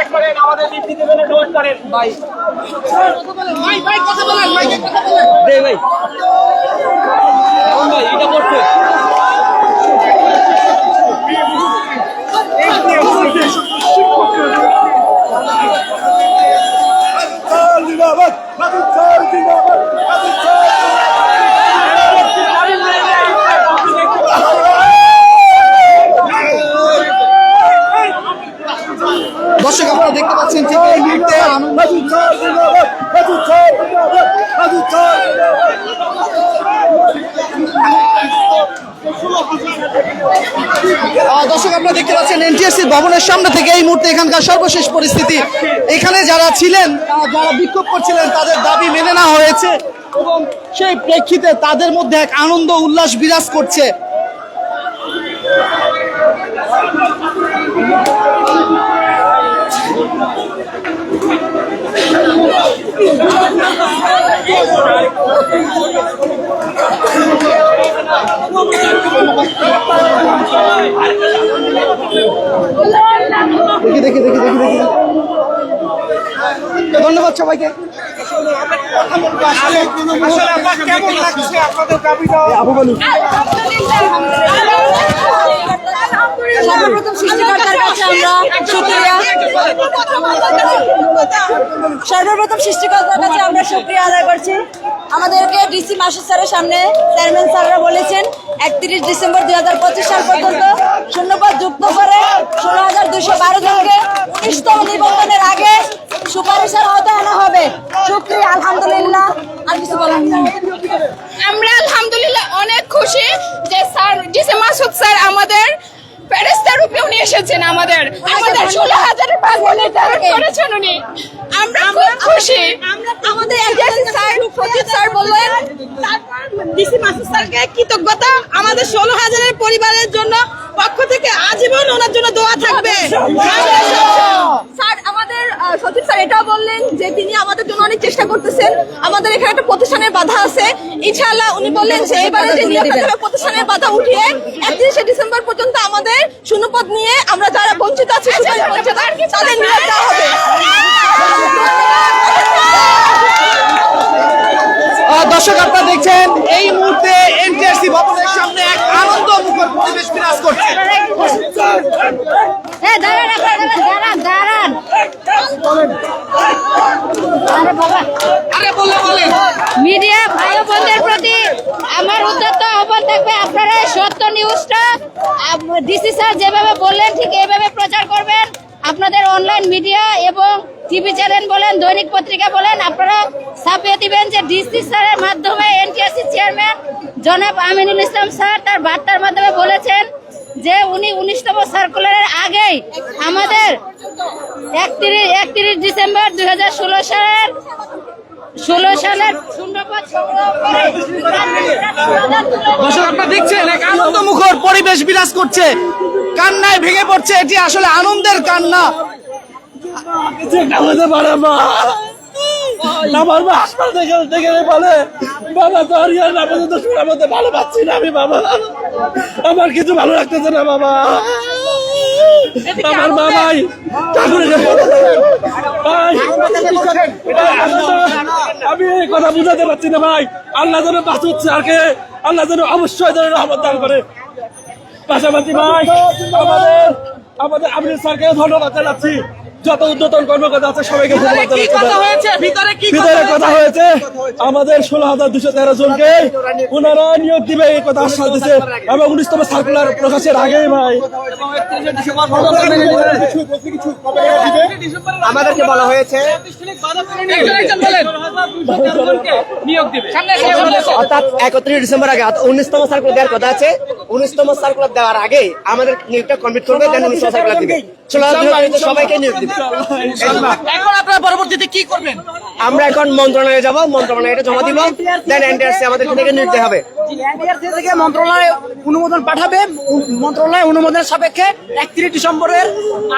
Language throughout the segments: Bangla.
ডোনেট করেন আমাদের দীপ্তিতে ডোনেট করেন। ভাই। দে ভাই। কোন ভাই এটা করছে? জিন্দাবাদ মাদুদ স্যার জিন্দাবাদ। মাদুদ দর্শক আপনারা দেখতে পাচ্ছেন ঠিক এই মুহূর্তে আনন্দ মাদুদ স্যার জিন্দাবাদ মাদুদ স্যার জিন্দাবাদ মাদুদ স্যার আহ, দর্শক, আপনারা দেখতে পাচ্ছেন এনটিএসসি ভবনের সামনে থেকে এই মুহূর্তে এখানকার সর্বশেষ পরিস্থিতি। এখানে যারা ছিলেন যারা বিক্ষোভ করছিলেন, তাদের দাবি মেনে না হয়েছে এবং সেই প্রেক্ষিতে তাদের মধ্যে এক আনন্দ, উল্লাস বিরাজ করছে। দেখি দেখি দেখি দেখি দেখি। ধন্যবাদ সবাইকে। কেমন লাগছে আপনাদের দাবিটা? সর্বপ্রথম সৃষ্টিকর্তার কাছে আমরা শুক্রিয়া সর্বপ্রথম সৃষ্টিকর্তার কাছে আমরা শুক্রিয়া আদায় করছি। আমাদেরকে ডিসি মাসুদ স্যারের সামনে চেয়ারম্যান স্যাররা বলেছেন একত্রিশ ডিসেম্বর দুই হাজার পঁচিশ সাল পর্যন্ত শূন্যপদ যুক্ত করে ষোলো হাজার দুশো বারো জনকে উনিশতম নিবন্ধনের আগে সুপারিশের আওতায় আনা হবে। শুক্রিয়া আলহামদুলিল্লাহ। আর কিছু বলার নেই। আমরা আলহামদুলিল্লাহ অনেক খুশি যে স্যার ডিসে মাসুদ স্যার আমাদের ফেরেস্তা রূপে উনি এসেছেন আমাদের। আমাদের ষোলো হাজারের ভাগ নির্ধারণ করেছেন উনি। আমরা খুব খুশি। আমাদের স্যার সচিব স্যার বললেন ডিসি মাসুদ স্যারকে কৃতজ্ঞতা। আমাদের ষোলো হাজারের পরিবারের জন্য পক্ষ থেকে আজীবন ওনার জন্য দোয়া থাকবে। সচিব স্যার এটা বললেন যে তিনি আমাদের জন্য অনেক চেষ্টা করতেছেন। আমাদের এখানে একটা প্রতিষ্ঠানের বাধা আছে। ইনশাআল্লাহ উনি বললেন যে এবারে যে নিয়োগ প্রতিষ্ঠানের বাধা উঠিয়ে একত্রিশে ডিসেম্বর পর্যন্ত আমাদের শূন্যপদ নিয়ে আমরা যারা বঞ্চিত আছি তাদের নিয়োগ দেওয়া হবে আহ, দর্শক আপনারা দেখছেন এই মুহূর্তে এনটিআরসি ভবনের সামনে এক আনন্দ মুখর পরিবেশ বিরাজ করছে এ দাঁড়ান আপনারা দাঁড়ান দাঁড়ান আরে বাবা আরে বললে বলেন মিডিয়া ভাই বোনদের প্রতি আমার উদ্যত আহ্বান থাকবে। আপনারা সত্য নিউজটা ডিসি স্যার যেভাবে বললেন, ঠিক এইভাবে প্রচার করবেন। আপনাদের অনলাইন মিডিয়া এবং টিভি চ্যানেল বলেন, দৈনিক পত্রিকা বলেন, আপনারা ছাপিয়ে দিবেন যে ডিসি স্যারের মাধ্যমে এনটিএসসি চেয়ারম্যান জনাব আমিনুল ইসলাম স্যার তার বার্তার মাধ্যমে বলেছেন যে উনি উনিশতম সার্কুলারের আগেই আমাদের একত্রিশ একত্রিশ ডিসেম্বর দুই হাজার ষোলো সালের ষোলো সালের শূন্যপদ দর্শক আপনারা দেখছেন এক আনন্দ মুখর পরিবেশ বিরাজ করছে। কান্নায় ভেঙে পড়ছে এটি আসলে আনন্দের কান্না। আমাদের পারে মা। আমার মা হাসপাতাল থেকে থেকে বলে বাবা আর ইয়ার শোনার মধ্যে ভালো পাচ্ছি না আমি বাবা। আমার কিছু ভালো লাগতেছে না বাবা। আমার মা ভাই ঠাকুরের ভাই আমি এই কথা বুঝাতে পারছি না ভাই। আল্লাহ যেন বাঁচুচ্ছে আরকে আল্লাহ যেন অবশ্যই যেন রহমত দান করে। পাশাপাশি ভাই আমাদের আমাদের আমির স্যারকে ধন্যবাদ জানাচ্ছি। যত উদ্যতন কর্মকর্তা আছে সবাইকে ধন্যবাদ কি জানাচ্ছি। কথা হয়েছে? ভিতরে কথা হয়েছে? আমাদের ষোলো হাজার দুশো তেরো জনকে ওনারা নিয়োগ দিবে এই কথা আশ্বাস দিচ্ছে এবং উনিশতম সার্কুলার প্রকাশের আগেই ভাই। আমাদেরকে বলা হয়েছে। অর্থাৎ একত্রিশ ডিসেম্বর আগে উনিশতম সার্কুলার দেওয়ার কথা আছে। উনিশতম সার্কুলার দেওয়ার আগে আমাদের নিয়োগটা কমপ্লিট করবে দেন উনিশতম সার্কুলার দিবে। সবাইকে নিয়োগ দিবে। এখন আপনারা পরবর্তীতে কি করবেন? আমরা এখন মন্ত্রণালয়ে যাব মন্ত্রণালয়ে জমা দিব দেন এনটিআরসি আমাদের থেকে নিয়োগ দেওয়া হবে। এনটিআরসি থেকে মন্ত্রণালয়ে অনুমোদন পাঠাবে মন্ত্রণালয় অনুমোদনের সাপেক্ষে একত্রিশ ডিসেম্বরের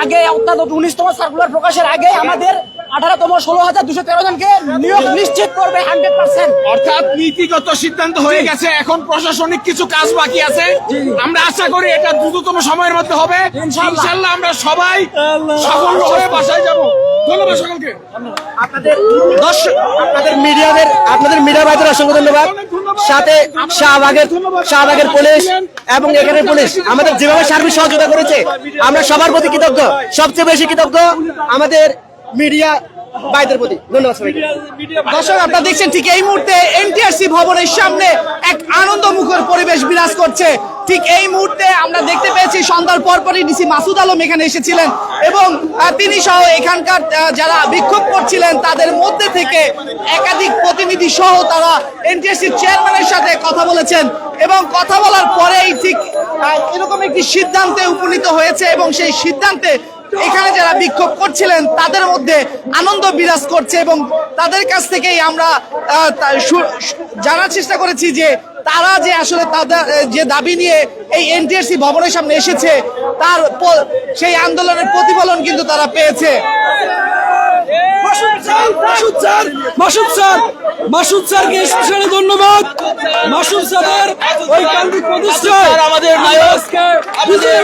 আগে অর্থাৎ উনিশতম সার্কুলার প্রকাশের আগে আমাদের আঠারোতম ষোলো হাজার দুশো তেরো জনকে নিয়োগ নিশ্চিত করবে হান্ড্রেড পার্সেন্ট। অর্থাৎ নীতিগত সিদ্ধান্ত হয়ে গেছে এখন প্রশাসনিক কিছু কাজ বাকি আছে। আমরা আশা করি এটা দ্রুততম সময়ের মধ্যে হবে। ইনশাল্লাহ। আমরা সবাই সফল হয়ে বাসায় যাব। ধন্যবাদ সকলকে। দর্শক আপনাদের মিডিয়াদের আপনাদের মিডিয়া ভাইদের অসংখ্য ধন্যবাদ। সাথে শাহবাগের শাহবাগের পুলিশ এবং এখানে পুলিশ। আমাদের যেভাবে সার্বিক সহযোগিতা করেছে আমরা সবার প্রতি কৃতজ্ঞ। সবচেয়ে বেশি কৃতজ্ঞ আমাদের মিডিয়া ভাইদের প্রতি। ধন্যবাদ সবাইকে। দর্শক, আপনারা দেখছেন ঠিক এই মুহূর্তে এনটিআরসি ভবনের সামনে এক আনন্দ মুখর পরিবেশ বিরাজ করছে। ঠিক এই মুহূর্তে আমরা দেখতে পেয়েছি সন্ধ্যার পরপরই ডিসি মাসুদ আলম এখানে এসেছিলেন এবং তিনি সহ এখানকার যারা বিক্ষোভ করছিলেন, তাদের মধ্যে থেকে একাধিক প্রতিনিধি সহ তারা এনটিআরসি চেয়ারম্যানের সাথে কথা বলেছেন এবং কথা বলার পরেই ঠিক এরকম একটি সিদ্ধান্তে উপনীত হয়েছে এবং সেই সিদ্ধান্তে এখানে যারা বিক্ষোভ করছিলেন, তাদের মধ্যে আনন্দ বিরাজ করছে এবং তাদের কাছ থেকেই আমরা জানার চেষ্টা করেছি যে তারা যে আসলে তাদের যে দাবি নিয়ে এই এনটিআরসি ভবনের সামনে এসেছে, তার সেই আন্দোলনের প্রতিফলন কিন্তু তারা পেয়েছে। Masud sir Masud sir Masud sir Masud স্যারকে স্পেশালি ধন্যবাদ মাসুদ স্যারের ওই কান্দিক প্রতিষ্ঠায় আমাদের নায়ক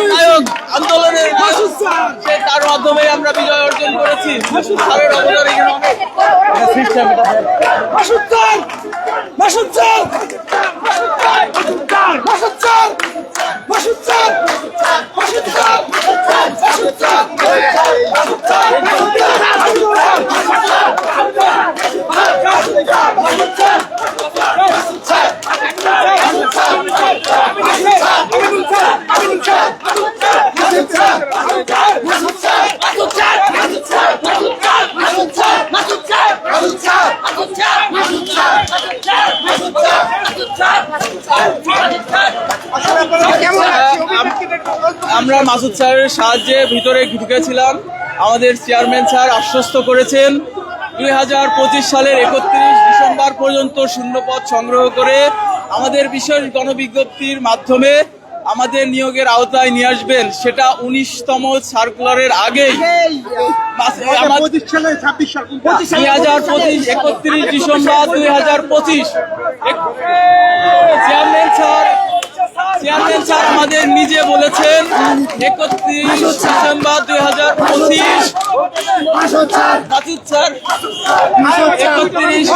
নায়ক আন্দোলনের মাসুদ স্যার তার মাধ্যমে আমরা বিজয় অর্জন করেছি স্যারের অবদান এখানে অনেক Masud sir Masud sir Masud sir Masud sir Masud sir Masud sir আমরা মাসুদ স্যারের সাহায্যে ভিতরে ঢুকেছিলাম। আমাদের চেয়ারম্যান স্যার আশ্বস্ত করেছেন দুই হাজার পঁচিশ সালের একত্রিশ ডিসেম্বর পর্যন্ত শূন্যপদ সংগ্রহ করে আমাদের বিশেষ গণবিজ্ঞপ্তির মাধ্যমে আমাদের নিয়োগের আওতায় নিয়ে আসবেন। সেটা উনিশতম সার্কুলারের আগেই। দুই হাজার পঁচিশ একত্রিশ ডিসেম্বর দুই হাজার পঁচিশ। চেয়ারম্যান স্যার চেয়ারম্যান স্যার আমাদের নিজে বলেছেন একত্রিশ ডিসেম্বর দুই হাজার পঁচিশ। মাসুদ স্যার একত্রিশ।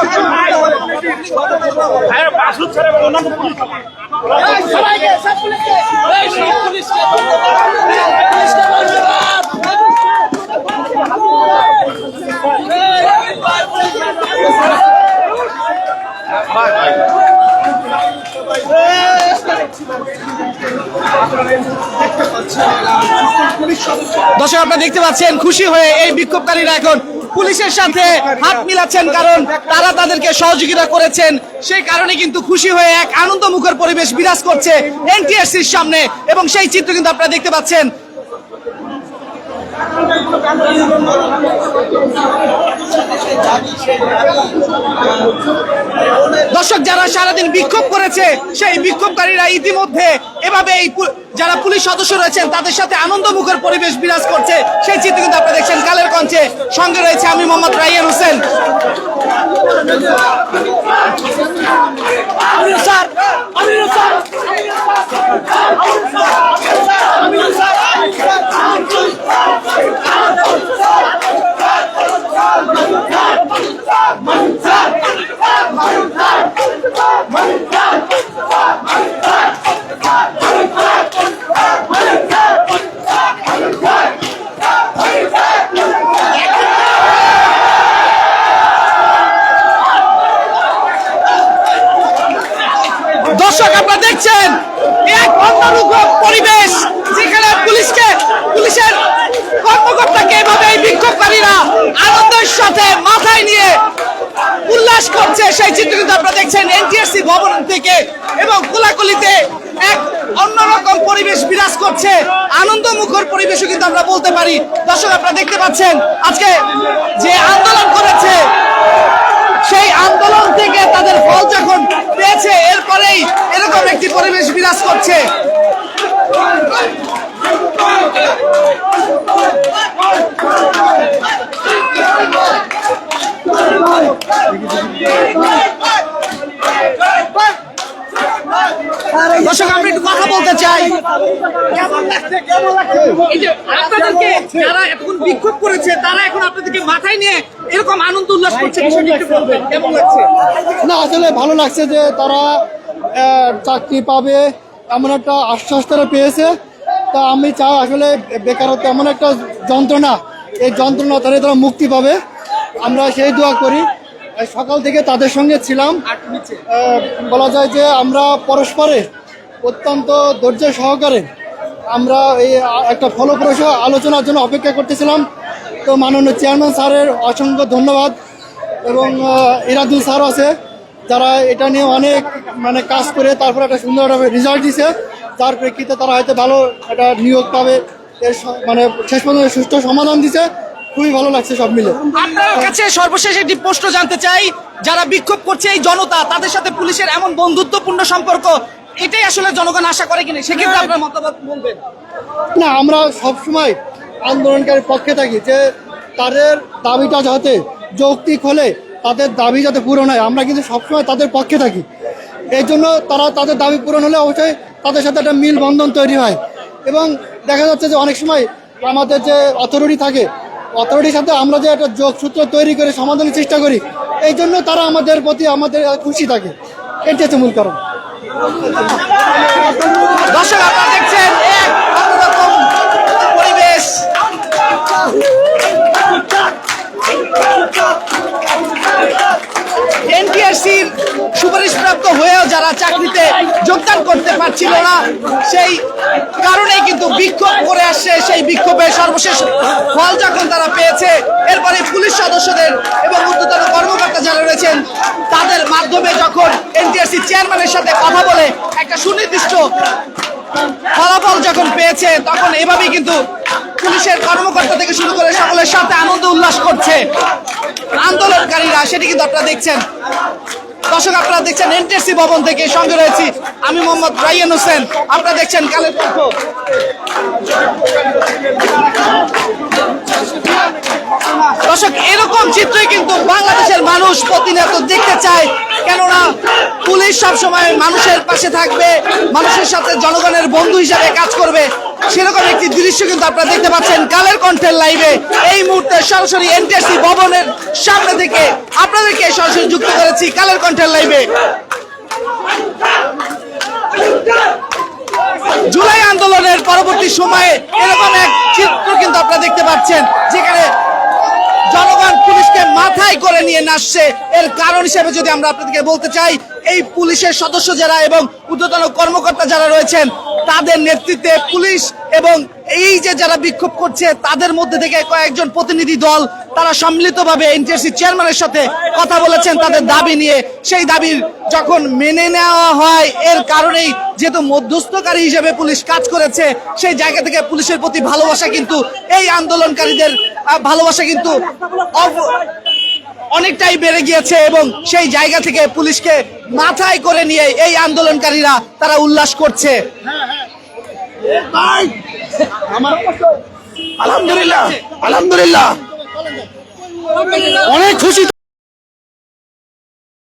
দর্শক, আপনারা দেখতে পাচ্ছেন, খুশি হয়ে এই বিক্ষোভকারীরা এখন পুলিশের সাথে হাত মিলাচ্ছেন, কারণ তারা তাদেরকে সহযোগিতা করেছেন। সেই কারণে কিন্তু খুশি হয়ে এক আনন্দমুখর পরিবেশ বিরাজ করছে এনটিএসসির সামনে। এবং সেই চিত্র কিন্তু আপনারা দেখতে পাচ্ছেন দর্শক যারা সারাদিন বিক্ষোভ করেছে সেই বিক্ষোভকারীরা ইতিমধ্যে এভাবে এই যারা পুলিশ সদস্য রয়েছেন তাদের সাথে আনন্দমুখর পরিবেশ বিরাজ করছে সেই চিত্র কিন্তু আপনারা দেখছেন কালের কঞ্চে সঙ্গে রয়েছে আমি মোহাম্মদ রাইয়ান হোসেন আমির স্যার দর্শক আপনারা দেখছেন এক অন্যরকম পরিবেশ যেখানে পুলিশকে পুলিশের কর্মকর্তাকে এভাবে এই বিক্ষোভকারীরা আনন্দের সাথে মাথায় নিয়ে উল্লাস করছে সেই চিত্র কিন্তু আপনারা দেখছেন এনটিএসসি ভবন থেকে এবং কোলাকুলিতে এক অন্যরকম পরিবেশ বিরাজ করছে। আনন্দমুখর পরিবেশও কিন্তু আমরা বলতে পারি। দর্শক, আপনারা দেখতে পাচ্ছেন, আজকে যে আন্দোলন করেছে, সেই আন্দোলন থেকে তাদের ফল যখন পেয়েছে, এরপরেই এরকম একটি পরিবেশ বিরাজ করছে। আপনাদেরকে যারা এতক্ষণ বিক্ষোভ করেছে তারা এখন আপনাদেরকে মাথায় নিয়ে এরকম আনন্দ উল্লাস করছে কেমন লাগছে? না আসলে ভালো লাগছে যে তারা চাকরি পাবে এমন একটা আশ্বাস তারা পেয়েছে। তা আমি চাই আসলে বেকারত্ব এমন একটা যন্ত্রণা এই যন্ত্রণা তারা তারা মুক্তি পাবে। আমরা সেই দোয়া করি। সকাল থেকে তাদের সঙ্গে ছিলাম। বলা যায় যে আমরা পরস্পরে অত্যন্ত ধৈর্য সহকারে আমরা এই একটা ফলপ্রসূ আলোচনার জন্য অপেক্ষা করতেছিলাম। তো মাননীয় চেয়ারম্যান স্যারের অসংখ্য ধন্যবাদ এবং ইরাদুল স্যার আছে, যারা এটা নিয়ে অনেক মানে কাজ করে, তারপর একটা সুন্দর রেজাল্ট দিছে। যার প্রেক্ষিতে তারা হয়তো ভালো একটা নিয়োগ পাবে, এর মানে শেষ পর্যন্ত সুষ্ঠু সমাধান দিছে। খুবই ভালো লাগছে সব মিলে। আপনার কাছে সর্বশেষ একটি প্রশ্ন জানতে চাই, যারা বিক্ষোভ করছে এই জনতা, তাদের সাথে পুলিশের এমন বন্ধুত্বপূর্ণ সম্পর্ক এটাই আসলে জনগণ আশা করে কিনা সেক্ষেত্রে আপনার মতামত বলবেন? না আমরা সবসময় আন্দোলনকারীর পক্ষে থাকি যে তাদের দাবিটা যাতে যৌক্তিক হলে তাদের দাবি যাতে পূরণ হয় আমরা কিন্তু সবসময় তাদের পক্ষে থাকি। এই জন্য তারা তাদের দাবি পূরণ হলে অবশ্যই তাদের সাথে একটা মিল বন্ধন তৈরি হয়। এবং দেখা যাচ্ছে যে অনেক সময় আমাদের যে অথরিটি থাকে অথরিটির সাথে আমরা যে একটা যোগসূত্র তৈরি করে সমাধানের চেষ্টা করি এই জন্য তারা আমাদের প্রতি আমাদের খুশি থাকে। এটি হচ্ছে মূল কারণ। দর্শক আপনারা দেখছেন এক অন্যরকম পারছিল না। সেই কারণেই কিন্তু বিক্ষোভ করে আসছে, সেই বিক্ষোভের সর্বশেষ ফল যখন তারা পেয়েছে, এরপরে পুলিশ সদস্যদের এবং উদ্যোতন কর্মকর্তা যারা রয়েছেন, তাদের মাধ্যমে যখন এনটিআরসি চেয়ারম্যানের সাথে কথা বলে একটা সুনির্দিষ্ট ফলাফল যখন পেয়েছে, তখন এভাবেই কিন্তু পুলিশের কর্মকর্তা থেকে শুরু করে সকলের সাথে আনন্দ উল্লাস করছে। আন্দোলনকারীরা, সেটি কিন্তু আপনারা দেখছেন। দর্শক, আপনারা দেখছেন এনটিএসসি ভবন থেকে সঙ্গে রয়েছি আমি মোহাম্মদ রাইয়ান হোসেন। আপনারা দেখছেন কালের পক্ষ। দর্শক, এরকম চিত্রই কিন্তু বাংলাদেশের মানুষ প্রতিনিয়ত দেখতে চায়। কেননা পুলিশ সবসময় মানুষের পাশে থাকবে, মানুষের সাথে জনগণের বন্ধু হিসাবে কাজ করবে। সেরকম একটি দৃশ্য কিন্তু আপনারা দেখতে পাচ্ছেন কালের কণ্ঠের লাইভে এই মুহূর্তে সরাসরি এনটিএসসি ভবনের সামনে থেকে আপনাদেরকে সরাসরি যুক্ত করেছি কালের কণ্ঠের লাইভে জুলাই আন্দোলনের পরবর্তী সময়ে এরকম এক চিত্র কিন্তু আপনারা দেখতে পাচ্ছেন, যেখানে জনগণ পুলিশকে মাথায় করে নিয়ে নাচছে। এর কারণ হিসেবে যদি আমরা আপনাদেরকে বলতে চাই, এই পুলিশের সদস্য যারা এবং ঊর্ধ্বতন কর্মকর্তা যারা রয়েছেন তাদের নেতৃত্বে পুলিশ এবং এই যে যারা বিক্ষোভ করছে, তাদের মধ্যে থেকে কয়েকজন প্রতিনিধি দল, তারা সম্মিলিতভাবে এনটিএসসি চেয়ারম্যানের সাথে কথা বলেছেন তাদের দাবি নিয়ে। সেই দাবির যখন মেনে নেওয়া হয়, এর কারণেই যেহেতু মধ্যস্থকারী হিসেবে পুলিশ কাজ করেছে, সেই জায়গা থেকে পুলিশের প্রতি ভালোবাসা কিন্তু, এই আন্দোলনকারীদের ভালোবাসা কিন্তু অনেকটাই বেড়ে গিয়েছে এবং সেই জায়গা থেকে পুলিশকে মাথায় করে নিয়ে এই আন্দোলনকারীরা তারা উল্লাস করছে। আলহামদুলিল্লাহ আলহামদুলিল্লাহ। অনেক খুশি